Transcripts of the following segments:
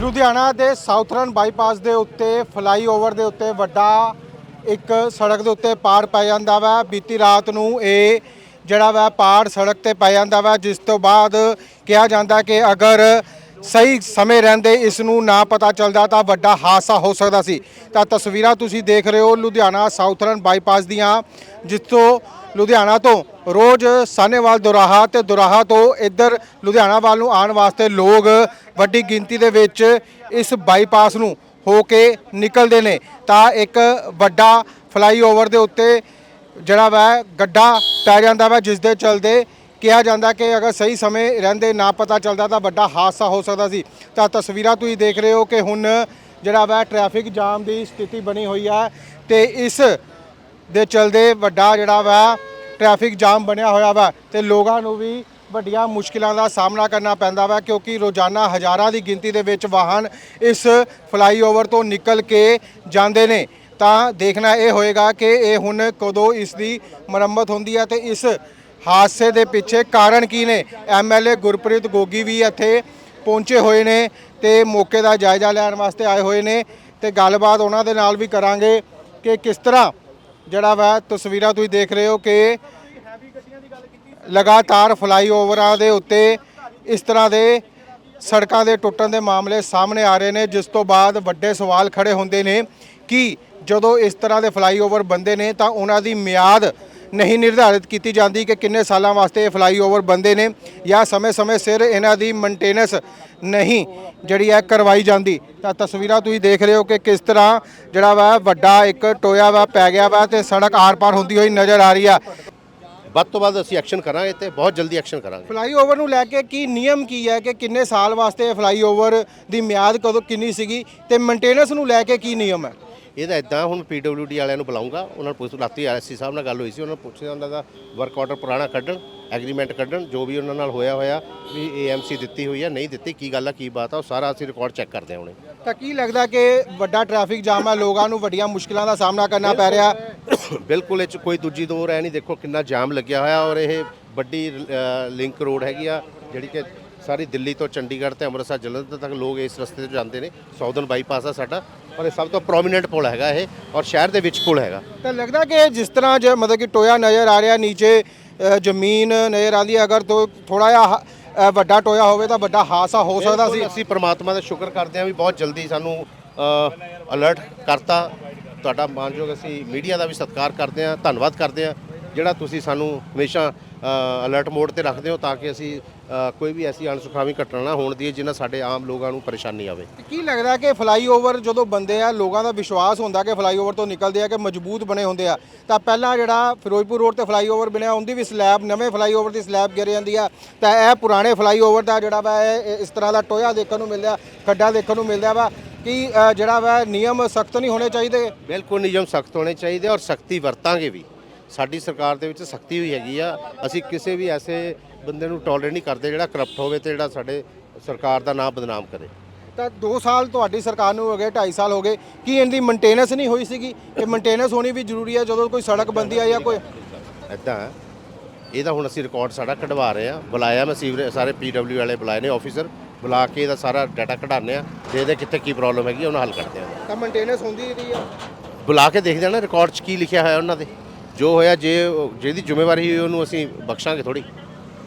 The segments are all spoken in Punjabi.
ਲੁਧਿਆਣਾ ਦੇ ਸਾਊਥਰਨ ਬਾਈਪਾਸ ਦੇ ਉੱਤੇ, ਫਲਾਈਓਵਰ ਦੇ ਉੱਤੇ ਵੱਡਾ ਇੱਕ ਸੜਕ ਦੇ ਉੱਤੇ ਪਾੜ ਪੈ ਜਾਂਦਾ ਵਾ। ਬੀਤੀ ਰਾਤ ਨੂੰ ਇਹ ਜਿਹੜਾ ਵਾ ਪਾੜ ਸੜਕ ਤੇ ਪੈ ਜਾਂਦਾ ਵਾ, ਜਿਸ ਤੋਂ ਬਾਅਦ ਕਿਹਾ ਜਾਂਦਾ ਕਿ ਅਗਰ ਸਹੀ ਸਮੇਂ ਰਹਿੰਦੇ ਇਸ ਨੂੰ ਨਾ ਪਤਾ ਚੱਲਦਾ ਤਾਂ ਵੱਡਾ ਹਾਦਸਾ ਹੋ ਸਕਦਾ ਸੀ। ਤਾਂ ਤਸਵੀਰਾਂ ਤੁਸੀਂ ਦੇਖ ਰਹੇ ਹੋ ਲੁਧਿਆਣਾ ਸਾਊਥਰਨ ਬਾਈਪਾਸ ਦੀਆਂ, ਜਿੱਥੋਂ ਲੁਧਿਆਣਾ ਤੋਂ। ਰੋਜ਼ ਸਾਨੇਵਾਲ ਦੁਰਾਹਾ ਤੇ ਦੁਰਾਹਾ ਤੋਂ ਇੱਧਰ ਲੁਧਿਆਣਾ ਵੱਲ ਨੂੰ ਆਉਣ ਵਾਸਤੇ ਲੋਕ ਵੱਡੀ ਗਿਣਤੀ ਦੇ ਵਿੱਚ ਇਸ ਬਾਈਪਾਸ ਨੂੰ ਹੋ ਕੇ ਨਿਕਲਦੇ ਨੇ। ਤਾਂ ਇੱਕ ਵੱਡਾ ਫਲਾਈਓਵਰ ਦੇ ਉੱਤੇ ਜਿਹੜਾ ਵਾ ਗੱਡਾ ਪੈ ਜਾਂਦਾ ਵਾ ਜਿਸ ਦੇ ਚਲਦੇ ਕਿਹਾ ਜਾਂਦਾ ਕਿ ਅਗਰ ਸਹੀ ਸਮੇਂ ਰਹਿੰਦੇ ਨਾ ਪਤਾ ਚੱਲਦਾ ਤਾਂ ਵੱਡਾ ਹਾਦਸਾ ਹੋ ਸਕਦਾ ਸੀ। ਤਾਂ ਤਸਵੀਰਾਂ ਤੁਸੀਂ ਦੇਖ ਰਹੇ ਹੋ ਕਿ ਹੁਣ ਜਿਹੜਾ ਵਾ ਟ੍ਰੈਫਿਕ ਜਾਮ ਦੀ ਸਥਿਤੀ ਬਣੀ ਹੋਈ ਹੈ ਤੇ ਇਸ ਦੇ ਚਲਦੇ ਵੱਡਾ ਜਿਹੜਾ ਵਾ ਟ੍ਰੈਫਿਕ ਜਾਮ ਬਣਿਆ ਹੋਇਆ ਵਾ ਤੇ ਲੋਕਾਂ ਨੂੰ ਵੀ ਵੱਡੀਆਂ ਮੁਸ਼ਕਿਲਾਂ ਦਾ ਸਾਹਮਣਾ ਕਰਨਾ ਪੈਂਦਾ ਵਾ ਕਿਉਂਕਿ ਰੋਜ਼ਾਨਾ ਹਜ਼ਾਰਾਂ ਦੀ ਗਿਣਤੀ ਦੇ ਵਿੱਚ ਵਾਹਨ ਇਸ ਫਲਾਈਓਵਰ ਤੋਂ ਨਿਕਲ ਕੇ ਜਾਂਦੇ ਨੇ। ਤਾਂ ਦੇਖਣਾ ਇਹ ਹੋਏਗਾ ਕਿ ਇਹ ਹੁਣ ਕਦੋਂ ਇਸ ਦੀ ਮੁਰੰਮਤ ਹੁੰਦੀ ਹੈ ਤੇ ਇਸ ਹਾਦਸੇ ਦੇ ਪਿੱਛੇ ਕਾਰਨ ਕੀ ਨੇ? ਐਮਐਲਏ ਗੁਰਪ੍ਰੀਤ ਗੋਗੀ ਵੀ ਇੱਥੇ ਪਹੁੰਚੇ ਹੋਏ ਨੇ ਤੇ ਮੌਕੇ ਦਾ ਜਾਇਜ਼ਾ ਲੈਣ ਵਾਸਤੇ ਆਏ ਹੋਏ ਨੇ ਤੇ ਗੱਲਬਾਤ ਉਹਨਾਂ ਦੇ ਨਾਲ ਵੀ ਕਰਾਂਗੇ ਕਿ ਕਿਸ ਤਰ੍ਹਾਂ ਜਿਹੜਾ ਵਾ, ਤਸਵੀਰਾਂ ਤੁਸੀਂ ਦੇਖ ਰਹੇ ਹੋ ਕਿ ਲਗਾਤਾਰ ਫਲਾਈਓਵਰਾਂ ਦੇ ਉੱਤੇ ਇਸ ਤਰ੍ਹਾਂ ਦੇ ਸੜਕਾਂ ਦੇ ਟੁੱਟਣ ਦੇ ਮਾਮਲੇ ਸਾਹਮਣੇ ਆ ਰਹੇ ਨੇ, ਜਿਸ ਤੋਂ ਬਾਅਦ ਵੱਡੇ ਸਵਾਲ ਖੜੇ ਹੁੰਦੇ ਨੇ ਕਿ ਜਦੋਂ ਇਸ ਤਰ੍ਹਾਂ ਦੇ ਫਲਾਈਓਵਰ ਬੰਦੇ ਨੇ ਤਾਂ ਉਹਨਾਂ ਦੀ ਮਿਆਦ ਨਹੀਂ ਨਿਰਧਾਰਿਤ ਕੀਤੀ ਜਾਂਦੀ ਕਿ ਕਿੰਨੇ ਸਾਲਾਂ ਵਾਸਤੇ ਇਹ ਫਲਾਈਓਵਰ ਬੰਦੇ ਨੇ ਜਾਂ ਸਮੇਂ-ਸਮੇਂ ਸਿਰ ਇਹਨਾਂ ਦੀ ਮੇਨਟੇਨੈਂਸ ਨਹੀਂ ਜਿਹੜੀ ਹੈ ਕਰਵਾਈ ਜਾਂਦੀ। ਤਾਂ ਤਸਵੀਰਾਂ ਤੁਸੀਂ ਦੇਖ ਰਹੇ ਹੋ ਕਿ ਕਿਸ ਤਰ੍ਹਾਂ ਜਿਹੜਾ ਵਾ ਵੱਡਾ ਇੱਕ ਟੋਇਆ ਵਾ ਪੈ ਗਿਆ ਵਾ ਤੇ ਸੜਕ ਆਰ-ਪਾਰ ਹੁੰਦੀ ਹੋਈ ਨਜ਼ਰ ਆ ਰਹੀ ਆ। ਵੱਧ ਤੋਂ ਵੱਧ ਅਸੀਂ ਐਕਸ਼ਨ ਕਰਾਂਗੇ ਤੇ ਬਹੁਤ ਜਲਦੀ ਐਕਸ਼ਨ ਕਰਾਂਗੇ। ਫਲਾਈਓਵਰ ਨੂੰ ਲੈ ਕੇ ਕੀ ਨਿਯਮ ਕੀ ਹੈ ਕਿ ਕਿੰਨੇ ਸਾਲ ਵਾਸਤੇ ਇਹ ਫਲਾਈਓਵਰ ਦੀ ਮਿਆਦ ਕਦੋਂ ਕਿੰਨੀ ਸੀਗੀ ਤੇ ਮੇਨਟੇਨੈਂਸ ਨੂੰ ਲੈ ਕੇ ਕੀ ਨਿਯਮ ਹੈ? ਇਹਦਾ ਇਦਾਂ ਹੁਣ ਪੀਡਬਲਯੂਡੀ ਵਾਲਿਆਂ ਨੂੰ ਬੁਲਾਉਂਗਾ ਉਹਨਾਂ ਨੂੰ ਪੁੱਛ ਰਾਤੀ ਐਸਸੀ ਸਾਹਿਬ ਨਾਲ ਗੱਲ ਹੋਈ ਸੀ ਉਹਨਾਂ ਨੂੰ ਪੁੱਛਿਆ ਉਹਨਾਂ ਦਾ ਵਰਕ ਆਰਡਰ ਪੁਰਾਣਾ ਕੱਢਣ ਐਗਰੀਮੈਂਟ ਕੱਢਣ ਜੋ ਵੀ ਉਹਨਾਂ ਨਾਲ ਹੋਇਆ ਹੋਇਆ ਵੀ ਏਐਮਸੀ ਦਿੱਤੀ ਹੋਈ ਹੈ ਨਹੀਂ ਦਿੱਤੀ ਕੀ ਗੱਲ ਆ ਕੀ ਬਾਤ ਆ ਉਹ ਸਾਰਾ ਅਸੀਂ ਰਿਕਾਰਡ ਚੈੱਕ ਕਰਦੇ ਹਾਂ ਹੁਣੇ। ਤਾਂ ਕੀ ਲੱਗਦਾ ਕਿ ਵੱਡਾ ਟ੍ਰੈਫਿਕ ਜਾਮ ਹੈ ਲੋਕਾਂ ਨੂੰ ਵੱਡੀਆਂ ਮੁਸ਼ਕਲਾਂ ਦਾ ਸਾਹਮਣਾ ਕਰਨਾ ਪੈ ਰਿਹਾ? ਬਿਲਕੁਲ ਇਹ ਚ ਕੋਈ ਦੂਜੀ ਦੋ ਰਹਿ ਨਹੀਂ ਦੇਖੋ ਕਿੰਨਾ ਜਾਮ ਲੱਗਿਆ ਹੋਇਆ ਔਰ ਇਹ ਵੱਡੀ ਲਿੰਕ ਰੋਡ ਹੈਗੀ ਆ ਜਿਹੜੀ ਕਿ ਸਾਰੀ ਦਿੱਲੀ ਤੋਂ ਚੰਡੀਗੜ੍ਹ ਤੇ ਅੰਮ੍ਰਿਤਸਰ ਜਲੰਧਰ ਤੱਕ ਲੋਕ ਇਸ ਰਸਤੇ ਤੋਂ ਜਾਂਦੇ ਨੇ ਸਾਊਦਰਨ ਬਾਈਪਾਸ ਆ ਸਾਡਾ ਔਰ ਇਹ ਸਭ ਤੋਂ ਪ੍ਰੋਮੀਨੈਂਟ ਪੁਲ ਹੈਗਾ ਇਹ ਔਰ ਸ਼ਹਿਰ ਦੇ ਵਿੱਚ ਪੁਲ ਹੈਗਾ। ਤਾਂ ਲੱਗਦਾ ਕਿ ਜਿਸ ਤਰ੍ਹਾਂ ਜੇ ਮਤਲਬ ਕਿ ਟੋਇਆ ਨਜ਼ਰ ਆ ਰਿਹਾ ਨੀਚੇ ਜ਼ਮੀਨ ਨਜ਼ਰ ਆਉਂਦੀ ਹੈ ਅਗਰ ਤੋਂ ਥੋੜਾ ਜਿਹਾ ਵੱਡਾ ਟੋਇਆ ਹੋਵੇ ਤਾਂ ਵੱਡਾ ਹਾਦਸਾ ਹੋ ਸਕਦਾ ਸੀ। ਅਸੀਂ ਪ੍ਰਮਾਤਮਾ ਦਾ ਸ਼ੁਕਰ ਕਰਦੇ ਹਾਂ ਵੀ ਬਹੁਤ ਜਲਦੀ ਸਾਨੂੰ ਅਲਰਟ ਕਰਤਾ। ਤੁਹਾਡਾ ਮਾਨਯੋਗ ਅਸੀਂ ਮੀਡੀਆ ਦਾ ਵੀ ਸਤਿਕਾਰ ਕਰਦੇ ਹਾਂ ਧੰਨਵਾਦ ਕਰਦੇ ਹਾਂ ਜਿਹੜਾ ਤੁਸੀਂ ਸਾਨੂੰ ਹਮੇਸ਼ਾ ਅਲਰਟ ਮੋਡ ਤੇ ਰੱਖਦੇ ਹੋ ਤਾਂ ਕਿ ਅਸੀਂ ਕੋਈ ਵੀ ਐਸੀ ਅਣਸੁਖਾਵੀ ਘਟਨਾ ਨਾ ਹੋਣ ਦੀ ਜਿਨ੍ਹਾਂ ਸਾਡੇ ਆਮ ਲੋਕਾਂ ਨੂੰ ਪਰੇਸ਼ਾਨੀ ਆਵੇ। ਕੀ ਲੱਗਦਾ ਕਿ ਫਲਾਈਓਵਰ ਜਦੋਂ ਬੰਦੇ ਆ ਲੋਕਾਂ ਦਾ ਵਿਸ਼ਵਾਸ ਹੁੰਦਾ ਕਿ ਫਲਾਈਓਵਰ ਤੋਂ ਨਿਕਲਦੇ ਆ ਕਿ ਮਜ਼ਬੂਤ ਬਣੇ ਹੁੰਦੇ ਆ ਤਾਂ ਪਹਿਲਾਂ ਜਿਹੜਾ ਫਿਰੋਜ਼ਪੁਰ ਰੋਡ ਤੇ ਫਲਾਈਓਵਰ ਬਣਿਆ ਉਹਦੀ ਵੀ ਸਲੈਬ ਨਵੇਂ ਫਲਾਈਓਵਰ ਦੀ ਸਲੈਬ ਗਿਰ ਜਾਂਦੀ ਆ ਤਾਂ ਇਹ ਪੁਰਾਣੇ ਫਲਾਈਓਵਰ ਦਾ ਜਿਹੜਾ ਵਾ ਇਸ ਤਰ੍ਹਾਂ ਦਾ ਟੋਇਆ ਦੇਖਣ ਨੂੰ ਮਿਲਦਾ ਖੱਡਾ ਦੇਖਣ ਨੂੰ ਮਿਲਦਾ ਵਾ ਕਿ ਜਿਹੜਾ ਵਾ ਨਿਯਮ ਸਖਤ ਨਹੀਂ ਹੋਣੇ ਚਾਹੀਦੇ? ਬਿਲਕੁਲ ਨਿਯਮ ਸਖਤ ਹੋਣੇ ਚਾਹੀਦੇ ਔਰ ਸਖਤੀ ਵਰਤਾਂਗੇ ਵੀ। ਸਾਡੀ ਸਰਕਾਰ ਦੇ ਵਿੱਚ ਸਖਤੀ ਹੋਈ ਹੈਗੀ ਆ। ਅਸੀਂ ਕਿਸੇ ਵੀ ਐਸੇ ਬੰਦੇ ਨੂੰ ਟੋਲਰੇਟ ਨਹੀਂ ਕਰਦੇ ਜਿਹੜਾ ਕਰਪਟ ਹੋਵੇ ਤੇ ਜਿਹੜਾ ਸਾਡੇ ਸਰਕਾਰ ਦਾ ਨਾਮ ਬਦਨਾਮ ਕਰੇ। ਤਾਂ 2 ਸਾਲ ਤੁਹਾਡੀ ਸਰਕਾਰ ਨੂੰ ਹੋ ਗਏ 2.5 ਸਾਲ ਹੋ ਗਏ ਕੀ ਇਹਦੀ ਮੇਨਟੇਨੈਂਸ ਨਹੀਂ ਹੋਈ ਸੀਗੀ? ਇਹ ਮੇਨਟੇਨੈਂਸ ਹੋਣੀ ਵੀ ਜ਼ਰੂਰੀ ਹੈ ਜਦੋਂ ਕੋਈ ਸੜਕ ਬੰਦੀ ਆ ਜਾਂ ਕੋਈ ਇਦਾਂ ਇਹਦਾ ਹੁਣ ਅਸੀਂ ਰਿਕਾਰਡ ਸਾਡਾ ਕਢਵਾ ਰਹੇ ਆ ਬੁਲਾਇਆ ਮੈਂ ਸੀਵਰੇਜ ਸਾਰੇ ਪੀਡਬਲਿਊ ਵਾਲੇ ਬੁਲਾਏ ਨੇ ਆਫੀਸਰ ਬੁਲਾ ਕੇ ਇਹਦਾ ਸਾਰਾ ਡਾਟਾ ਕਢਾਉਂਦੇ ਆ ਤੇ ਇਹਦੇ ਕਿੱਥੇ ਕੀ ਪ੍ਰੋਬਲਮ ਹੈਗੀ ਉਹਨਾਂ ਹੱਲ ਕਰਦੇ ਆ ਤਾਂ ਮੇਨਟੇਨੈਂਸ ਹੁੰਦੀ ਰਹੀ ਆ। ਬੁਲਾ ਕੇ ਦੇਖਦੇ ਆ ਨਾ ਰਿਕਾਰਡ 'ਚ ਕੀ ਲਿਖਿਆ ਹੋਇਆ ਉਹਨਾਂ ਦੇ। ਜੋ ਹੋਇਆ, ਜੇ ਜਿਹਦੀ ਜ਼ਿੰਮੇਵਾਰੀ ਹੋਈ, ਉਹਨੂੰ ਅਸੀਂ ਬਖਸ਼ਾਂਗੇ ਥੋੜੀ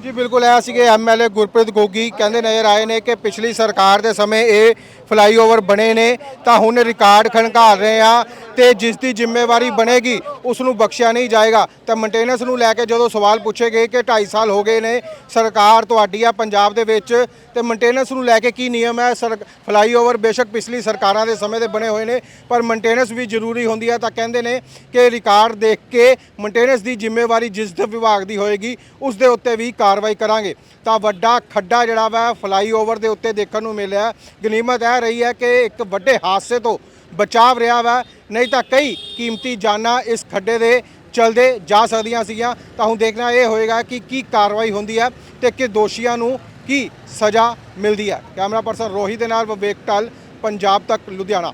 ਜੀ, ਬਿਲਕੁਲ, ਇਹ ਸੀਗੇ ਐਮਐਲਏ ਗੁਰਪ੍ਰੀਤ ਗੋਗੀ। ਕਹਿੰਦੇ ਨਜ਼ਰ ਆਏ ਨੇ ਕਿ ਪਿਛਲੀ ਸਰਕਾਰ ਦੇ ਸਮੇਂ ਇਹ ਫਲਾਈਓਵਰ ਬਣੇ ਨੇ, ਤਾਂ ਹੁਣ ਰਿਕਾਰਡ ਖਣਕਾਰ ਰਹੇ ਆ। ਤੇ ਜਿਸ ਦੀ ਜ਼ਿੰਮੇਵਾਰੀ ਬਣੇਗੀ ਉਸ ਨੂੰ ਬਖਸ਼ਿਆ ਨਹੀਂ ਜਾਏਗਾ। ਤਾਂ ਮੇਨਟੇਨੈਂਸ ਨੂੰ ਲੈ ਕੇ ਜਦੋਂ ਸਵਾਲ ਪੁੱਛੇ ਗਏ ਕਿ 2.5 ਸਾਲ ਹੋ ਗਏ ਨੇ, ਸਰਕਾਰ ਤੁਹਾਡੀ ਆ ਪੰਜਾਬ ਦੇ ਵਿੱਚ, ਤੇ ਮੇਨਟੇਨੈਂਸ ਨੂੰ ਲੈ ਕੇ ਕੀ ਨਿਯਮ ਹੈ? ਸਰ ਫਲਾਈਓਵਰ ਬੇਸ਼ੱਕ ਪਿਛਲੀ ਸਰਕਾਰਾਂ ਦੇ ਸਮੇਂ ਦੇ ਬਣੇ ਹੋਏ ਨੇ, ਪਰ ਮੇਨਟੇਨੈਂਸ ਵੀ ਜ਼ਰੂਰੀ ਹੁੰਦੀ ਹੈ ਤਾਂ ਕਹਿੰਦੇ ਨੇ ਕਿ ਰਿਕਾਰਡ ਦੇਖ ਕੇ ਮੇਨਟੇਨੈਂਸ ਦੀ ਜ਼ਿੰਮੇਵਾਰੀ ਜਿਸ ਵਿਭਾਗ ਦੀ ਹੋਏਗੀ, ਉਸ ਦੇ ਉੱਤੇ ਵੀ ਕਾਰਵਾਈ ਕਰਾਂਗੇ। ਤਾਂ ਵੱਡਾ ਖੱਡਾ ਜਿਹੜਾ ਵਾ ਫਲਾਈਓਵਰ ਦੇ ਉੱਤੇ ਦੇਖਣ ਨੂੰ ਮਿਲਿਆ। ਗਨੀਮਤ ਇਹ ਰਹੀ ਹੈ ਕਿ ਇੱਕ ਵੱਡੇ ਹਾਦਸੇ ਤੋਂ ਬਚਾਵ ਰਿਹਾ ਵਾ। ਨਹੀਂ ਤਾਂ ਕਈ ਕੀਮਤੀ ਜਾਨਾਂ ਇਸ ਖੱਡੇ ਦੇ ਚਲਦੇ ਜਾ ਸਕਦੀਆਂ ਸੀਗੀਆਂ। ਤਾਂ ਹੁਣ ਦੇਖਣਾ ਇਹ ਹੋਏਗਾ ਕਿ ਕੀ ਕਾਰਵਾਈ ਹੁੰਦੀ ਹੈ ਤੇ ਕਿ ਦੋਸ਼ੀਆਂ ਨੂੰ ਕੀ ਸਜ਼ਾ ਮਿਲਦੀ ਹੈ। ਕੈਮਰਾ ਪਰਸਨ ਰੋਹੀ ਦੇ ਨਾਲ ਵਿਵੇਕ ਟਲ ਪੰਜਾਬ ਤੱਕ, ਲੁਧਿਆਣਾ।